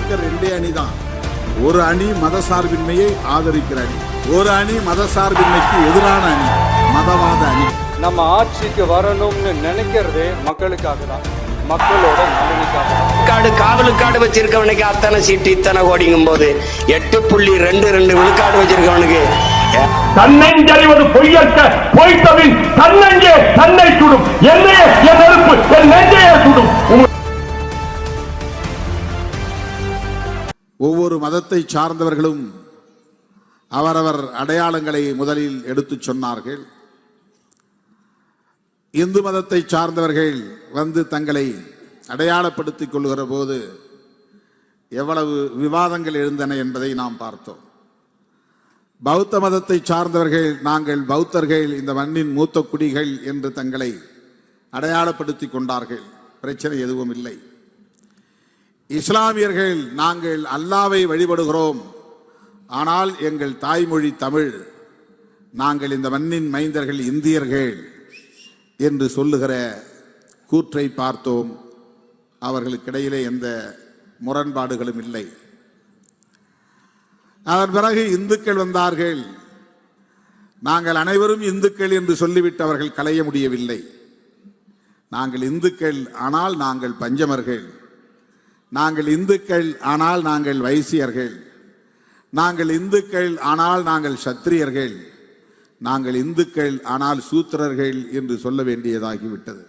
முழுக்க ரெண்டே அணி தான் ஒரு அணி மதசார்பின்மையை ஆதரிக்கிற அணி. ஒரு அணி மதசார்பின்மைக்கு எதிரான அணி மதவாத அணி. நம்ம ஆட்சிக்கு வரணும்னு நினைக்கிறதே மக்களுக்காக தான். மக்களோட நலனுக்காக காடு காவலுக்காடு வச்சிருக்கவனுக்கு அத்தனை சீட்டு இத்தனை கோடிங்கும் போது எட்டு புள்ளி ரெண்டு ரெண்டு விழுக்காடு வச்சிருக்கவனுக்கு. தன்னெஞ்சறிவது பொய்யற்க பொய்த்தபின் தன்னெஞ்சே தன்னை சுடும். என்னையே என் நெருப்பு என் நெஞ்சையே சுடும். ஒவ்வொரு மதத்தை சார்ந்தவர்களும் அவரவர் அடையாளங்களை முதலில் எடுத்துச் சொன்னார்கள். இந்து மதத்தை சார்ந்தவர்கள் வந்து தங்களை அடையாளப்படுத்திக் கொள்கிற போது எவ்வளவு விவாதங்கள் எழுந்தன என்பதை நாம் பார்த்தோம். பௌத்த மதத்தை சார்ந்தவர்கள் நாங்கள் பௌத்தர்கள் இந்த மண்ணின் மூத்த குடிகள் என்று தங்களை அடையாளப்படுத்திக் கொண்டார்கள். பிரச்சனை எதுவும் இல்லை. இஸ்லாமியர்கள் நாங்கள் அல்லாவை வழிபடுகிறோம். ஆனால் எங்கள் தாய்மொழி தமிழ். நாங்கள் இந்த மண்ணின் மைந்தர்கள் இந்தியர்கள் என்று சொல்லுகிற கூற்றை பார்த்தோம். அவர்களுக்கிடையிலே எந்த முரண்பாடுகளும் இல்லை. அதன் பிறகு இந்துக்கள் வந்தார்கள். நாங்கள் அனைவரும் இந்துக்கள் என்று சொல்லிவிட்டு அவர்கள் களைய முடியவில்லை. நாங்கள் இந்துக்கள் ஆனால் நாங்கள் பஞ்சமர்கள். நாங்கள் இந்துக்கள் ஆனால் நாங்கள் வைசியர்கள். நாங்கள் இந்துக்கள் ஆனால் நாங்கள் சத்திரியர்கள். நாங்கள் இந்துக்கள் ஆனால் சூத்திரர்கள் என்று சொல்ல வேண்டியதாகிவிட்டது.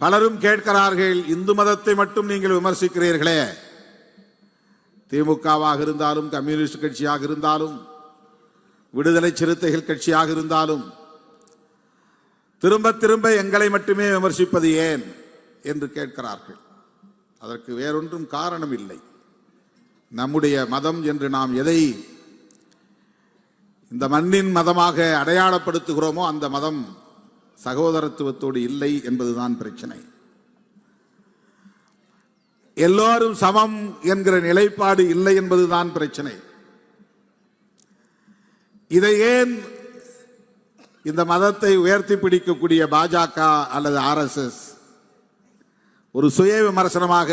பலரும் கேட்கிறார்கள் இந்து மதத்தை மட்டும் நீங்கள் விமர்சிக்கிறீர்களே. திமுகவாக இருந்தாலும் கம்யூனிஸ்ட் கட்சியாக இருந்தாலும் விடுதலை சிறுத்தைகள் கட்சியாக இருந்தாலும் திரும்ப திரும்ப எங்களை மட்டுமே விமர்சிப்பது ஏன்? என்று கேட்கிறார்கள். அதற்கு வேறொன்றும் காரணம் இல்லை நம்முடைய மதம் என்று நாம் எதை இந்த மண்ணின் மதமாக அடையாளப்படுத்துகிறோமோ அந்த மதம் சகோதரத்துவத்தோடு இல்லை என்பதுதான் பிரச்சனை. எல்லோரும் சமம் என்கிற நிலைப்பாடு இல்லை என்பதுதான் பிரச்சனை. இதை ஏன் இந்த மதத்தை உயர்த்தி பிடிக்கக்கூடிய பாஜக அல்லது ஆர்எஸ்எஸ் ஒரு சுய விமர்சனமாக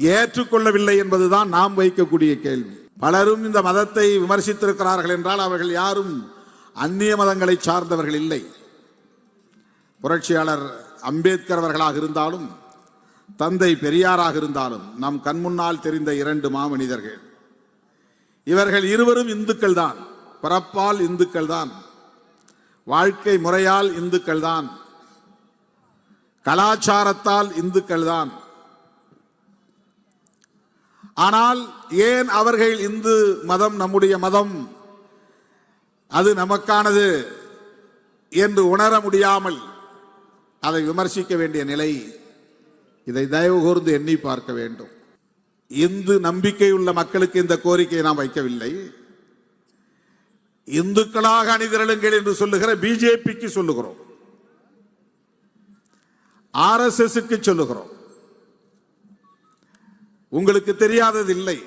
ஏற்றுக்கொள்ளவில்லை என்பதுதான் நாம் வைக்கக்கூடிய கேள்வி. பலரும் இந்த மதத்தை விமர்சித்திருக்கிறார்கள் என்றால் அவர்கள் யாரும் அந்நிய மதங்களை சார்ந்தவர்கள் இல்லை. புரட்சியாளர் அம்பேத்கர் அவர்களாக இருந்தாலும் தந்தை பெரியாராக இருந்தாலும் நம் கண்முன்னால் தெரிந்த இரண்டு மாமனிதர்கள். இவர்கள் இருவரும் இந்துக்கள் தான் பிறப்பால் இந்துக்கள் தான் வாழ்க்கை முறையால் இந்துக்கள் தான் கலாச்சாரத்தால் இந்துக்கள் தான். ஆனால் ஏன் அவர்கள் இந்து மதம் நம்முடைய மதம்? அது நமக்கானது என்று உணர முடியாமல் அதை விமர்சிக்க வேண்டிய நிலை. இதை தயவு கூர்ந்து எண்ணி பார்க்க வேண்டும். இந்து நம்பிக்கை உள்ள மக்களுக்கு இந்த கோரிக்கையை நாம் வைக்கவில்லை. இந்துக்களாக அணிதிரளுங்கள் என்று சொல்லுகிற பிஜேபிக்கு சொல்லுகிறோம். ஆர்எஸ்எஸ்க்கு சொல்லுகிறோம். உங்களுக்கு தெரியாதது இல்லை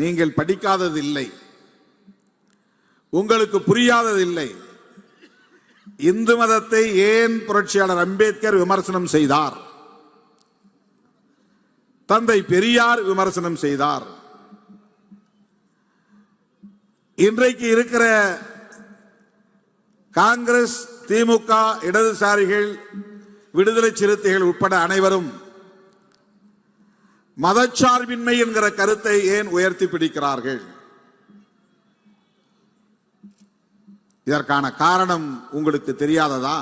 நீங்கள் படிக்காதது இல்லை உங்களுக்கு புரியாதது இல்லை இந்து மதத்தை ஏன் புரட்சியாளர் அம்பேத்கர் விமர்சனம் செய்தார்? தந்தை பெரியார் விமர்சனம் செய்தார். இன்றைக்கு இருக்கிற காங்கிரஸ் திமுக இடதுசாரிகள் விடுதலை சிறுத்தைகள் உட்பட அனைவரும் மதச்சார்பின்மை என்கிற கருத்தை ஏன் உயர்த்தி பிடிக்கிறார்கள்? இதற்கான காரணம் உங்களுக்கு தெரியாததா?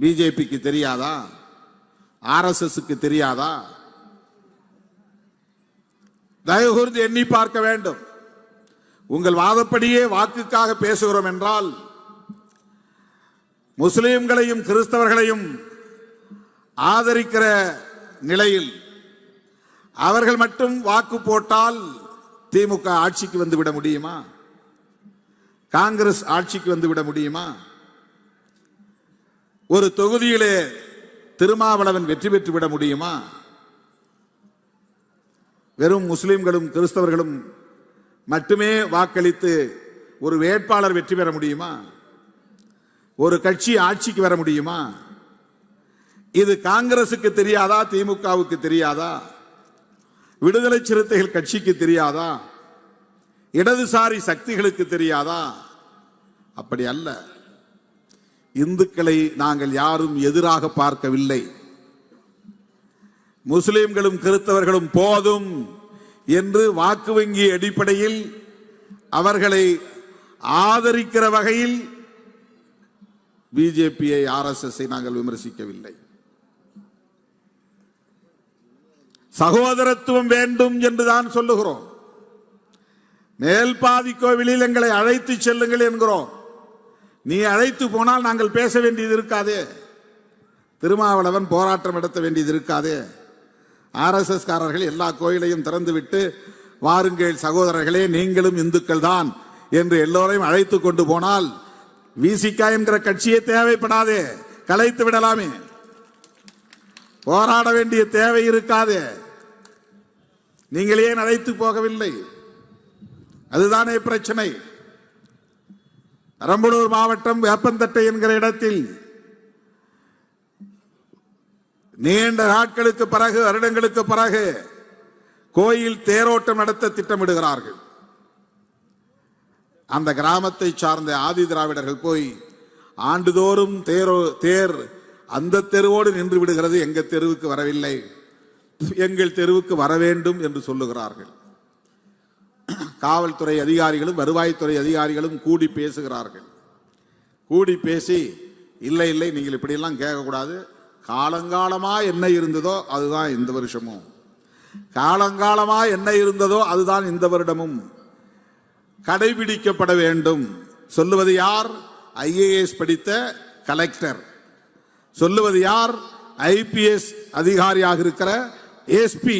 பிஜேபிக்கு தெரியாதா? ஆர்எஸ்எஸ்க்கு தெரியாதா? தயவுகூர்ந்து எண்ணி பார்க்க வேண்டும். உங்கள் வாதப்படியே வாக்குக்காக பேசுகிறோம் என்றால் முஸ்லீம்களையும் கிறிஸ்தவர்களையும் ஆதரிக்கிற நிலையில் அவர்கள் மட்டும் வாக்கு போட்டால் திமுக ஆட்சிக்கு வந்து விட முடியுமா? காங்கிரஸ் ஆட்சிக்கு வந்து விட முடியுமா? ஒரு தொகுதியிலே திருமாவளவன் வெற்றி பெற்று விட முடியுமா? வெறும் முஸ்லிம்களும் கிறிஸ்தவர்களும் மட்டுமே வாக்களித்து ஒரு வேட்பாளர் வெற்றி பெற முடியுமா? ஒரு கட்சி ஆட்சிக்கு வர முடியுமா? இது காங்கிரசுக்கு தெரியாதா? திமுகவுக்கு தெரியாதா? விடுதலை சிறுத்தைகள் கட்சிக்கு தெரியாதா? இடதுசாரி சக்திகளுக்கு தெரியாதா? அப்படி அல்ல. இந்துக்களை நாங்கள் யாரும் எதிராக பார்க்கவில்லை. முஸ்லிம்களும் கிறிஸ்தவர்களும் போதும் என்று வாக்கு வங்கி அடிப்படையில் அவர்களை ஆதரிக்கிற வகையில் பிஜேபியை ஆர்எஸ்எஸ்ஐ நாங்கள் விமர்சிக்கவில்லை. சகோதரத்துவம் வேண்டும் என்றுதான் சொல்லுகிறோம். மேல்பாதி கோவிலில் எங்களை அழைத்து செல்லுங்கள் என்கிறோம். நீ அழைத்து போனால் நாங்கள் பேச வேண்டியது இருக்காதே. திருமாவளவன் போராட்டம் நடத்த வேண்டியது இருக்காதே. ஆர்எஸ்எஸ் காரர்கள் எல்லா கோயிலையும் திறந்துவிட்டு வாருங்கள் சகோதரர்களே நீங்களும் இந்துக்கள் தான் என்று எல்லோரையும் அழைத்து கொண்டு போனால் விசிகா என்கிற கட்சியே தேவைப்படாதே. கலைத்து விடலாமே. போராட வேண்டிய தேவை இருக்காதே. நீங்கள் ஏன் அழைத்து போகவில்லை. அதுதானே பிரச்சனை. பெரம்பலூர் மாவட்டம் வேப்பந்தட்டை என்கிற இடத்தில் நீண்ட நாட்களுக்கு பிறகு வருடங்களுக்கு பிறகு கோயில் தேரோட்டம் நடத்த திட்டமிடுகிறார்கள். அந்த கிராமத்தை சார்ந்த ஆதி திராவிடர்கள் போய் ஆண்டுதோறும் தேரோ தேர் அந்த தெருவோடு நின்று விடுகிறது. எங்கள் தெருவுக்கு வரவில்லை. எங்கள் தெருவுக்கு வர வேண்டும் என்று சொல்லுகிறார்கள். காவல்துறை அதிகாரிகளும் வருவாய்த்துறை அதிகாரிகளும் கூடி பேசுகிறார்கள். கூடி பேசி இல்லை இல்லை நீங்கள் இப்படியெல்லாம் கேட்கக்கூடாது. காலங்காலமாக என்ன இருந்ததோ அதுதான் இந்த வருஷமும். காலங்காலமாக என்ன இருந்ததோ அதுதான் இந்த வருடமும். கடைபிடிக்கப்பட வேண்டும். சொல்லுவது யார்? ஐஏஎஸ் படித்த கலெக்டர். சொல்லுவது யார்? ஐபிஎஸ் அதிகாரியாக இருக்கிற எஸ்பி.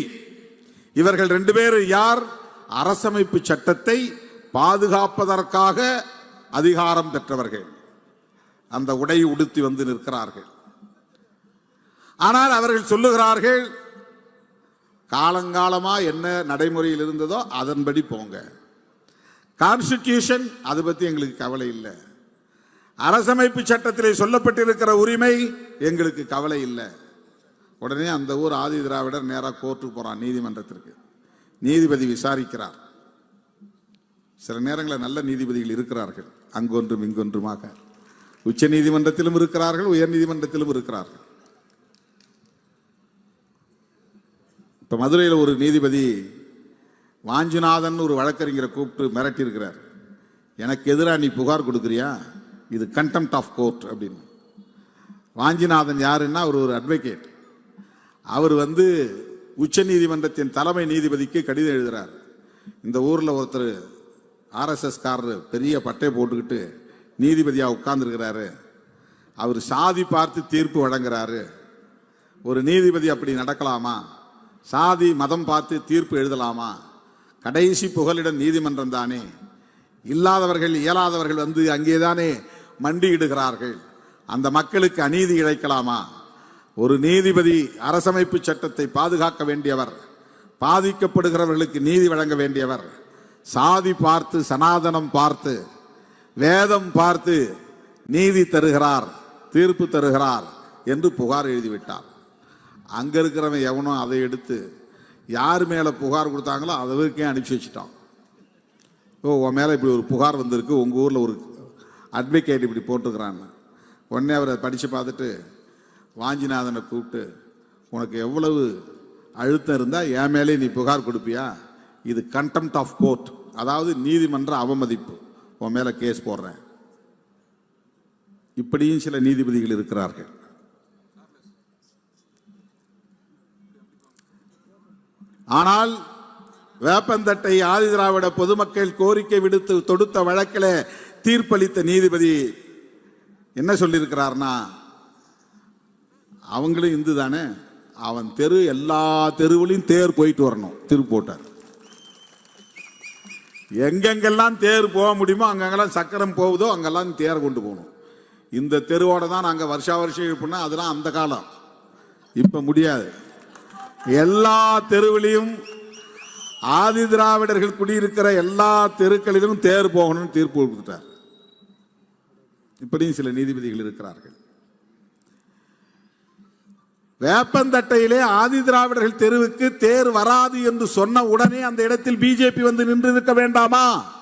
இவர்கள் ரெண்டு பேரும் யார்? அரசமைப்பு சட்டத்தை பாதுகாப்பதற்காக அதிகாரம் பெற்றவர்கள். அந்த உடை உடுத்தி வந்து நிற்கிறார்கள். ஆனால் அவர்கள் சொல்லுகிறார்கள் காலங்காலமாக என்ன நடைமுறையில் இருந்ததோ அதன்படி போங்க. கான்ஸ்டிடியூஷன் அது பற்றி எங்களுக்கு கவலை இல்லை. அரசமைப்பு சட்டத்திலே சொல்லப்பட்டிருக்கிற உரிமை எங்களுக்கு கவலை இல்லை. உடனே அந்த ஊர் ஆதி திராவிடர் நேராக கோர்ட்டுக்கு போகிறான் நீதிமன்றத்திற்கு. நீதிபதி விசாரிக்கிறார். சில நேரங்களில் நல்ல நீதிபதிகள் இருக்கிறார்கள். அங்கொன்றும் இங்கொன்றுமாக. உச்ச நீதிமன்றத்திலும் இருக்கிறார்கள் உயர் நீதிமன்றத்திலும் இருக்கிறார்கள். இப்போ மதுரையில் ஒரு நீதிபதி வாஞ்சிநாதன் ஒரு வழக்கறிஞரை கூப்பிட்டு மிரட்டியிருக்கிறார். எனக்கு எதிராக நீ புகார் கொடுக்குறியா? இது கண்டெம்ட் ஆஃப் கோர்ட் அப்படின்னு. வாஞ்சிநாதன் யாருன்னா அவர் ஒரு அட்வொகேட் அவர் வந்து உச்ச நீதிமன்றத்தின் தலைமை நீதிபதிக்கு கடிதம் எழுதுகிறார் இந்த ஊரில் ஒருத்தர் ஆர்எஸ்எஸ்காரர் பெரிய பட்டை போட்டுக்கிட்டு நீதிபதியாக உட்கார்ந்துருக்கிறாரு. அவர் சாதி பார்த்து தீர்ப்பு வழங்குறாரு. ஒரு நீதிபதி அப்படி நடக்கலாமா? சாதி மதம் பார்த்து தீர்ப்பு எழுதலாமா? கடைசி புகலிடம் நீதிமன்றம் தானே? இல்லாதவர்கள் இயலாதவர்கள் வந்து அங்கேதானே மண்டியிடுகிறார்கள் அந்த மக்களுக்கு அநீதி இழைக்கலாமா? ஒரு நீதிபதி அரசமைப்பு சட்டத்தை பாதுகாக்க வேண்டியவர் பாதிக்கப்படுகிறவர்களுக்கு நீதி வழங்க வேண்டியவர் சாதி பார்த்து சனாதனம் பார்த்து வேதம் பார்த்து நீதி தருகிறார் தீர்ப்பு தருகிறார் என்று புகார் எழுதிவிட்டார். அங்க இருக்கிறவன் எவனோ அதை எடுத்து யார் மேலே புகார் கொடுத்தாங்களோ அதற்கே அனுப்பிச்சு வச்சுட்டான். ஓ உன் மேலே இப்படி ஒரு புகார் வந்திருக்கு உங்கள் ஊரில் ஒரு அட்வொகேட் இப்படி போட்டிருக்கிறான்னு. உடனே அவரை படித்து பார்த்துட்டு வாஞ்சிநாதனை கூப்பிட்டு உனக்கு எவ்வளவு அழுத்தம் இருந்தால் என் மேலே நீ புகார் கொடுப்பியா? இது கண்டெம்ட் ஆஃப் கோர்ட் அதாவது நீதிமன்ற அவமதிப்பு. உன் மேலே கேஸ் போடுறேன். இப்படியும் சில நீதிபதிகள் இருக்கிறார்கள். ஆனால் வேப்பந்தட்டை ஆதிதிராவிட பொதுமக்கள் கோரிக்கை விடுத்து தொடுத்த வழக்கில் தீர்ப்பளித்த நீதிபதி என்ன சொல்லியிருக்கிறார்னா அவங்களும் இந்து தானே அவன் தெரு எல்லா தெருவிலையும் தேர் போயிட்டு வரணும் திரு போட்டார். எங்கெங்கெல்லாம் தேர் போக முடியுமோ அங்கங்கெல்லாம் சக்கரம் போகுதோ அங்கெல்லாம் தேர் கொண்டு போகணும். இந்த தெருவோட தான் நாங்கள் வருஷா வருஷம் இருப்போம்னா அதெல்லாம் அந்த காலம். இப்போ முடியாது. எல்லா தெருவிலையும் ஆதி திராவிடர்கள் குடியிருக்கிற எல்லா தெருக்களிலும் தேர் போகணும்னு தீர்ப்பு கொடுத்துட்டார். இப்படியும் சில நீதிபதிகள் இருக்கிறார்கள். வேப்பந்தட்டையிலே ஆதி திராவிடர்கள் தெருவுக்கு தேர் வராது என்று சொன்ன உடனே அந்த இடத்தில் பிஜேபி வந்து நின்று இருக்க வேண்டாமா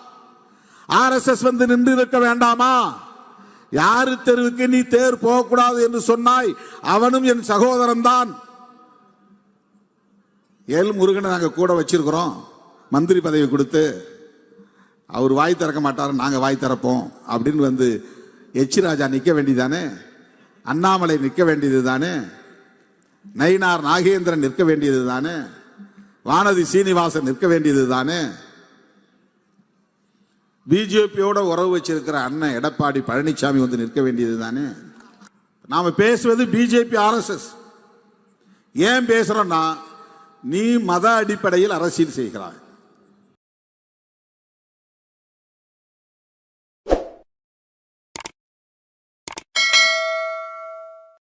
ஆர்எஸ்எஸ் வந்து நின்று இருக்க வேண்டாமா? யாரு தெருவுக்கு நீ தேர் போகக்கூடாது என்று சொன்னாய் அவனும் என் சகோதரன் தான் ஏல் முருகனை நாங்கள் கூட வச்சிருக்கிறோம். மந்திரி பதவி கொடுத்து அவர் வாய் திறக்க மாட்டார் நாங்கள் வாய் திறப்போம். அப்படின்னு வந்து எச் ராஜா நிற்க வேண்டியதானே? அண்ணாமலை நிற்க வேண்டியது தானே நயினார் நாகேந்திரன் நிற்க வேண்டியது தானே வானதி சீனிவாசன் நிற்க வேண்டியது தானே பிஜேபியோட உறவு வச்சிருக்கிற அண்ணன் எடப்பாடி பழனிசாமி வந்து நிற்க வேண்டியது தானே நாம் பேசுவது பிஜேபி ஆர்எஸ்எஸ் ஏன் பேசுகிறோன்னா நீ மத அடிப்படையில் அரசியல் செய்கிறாய்.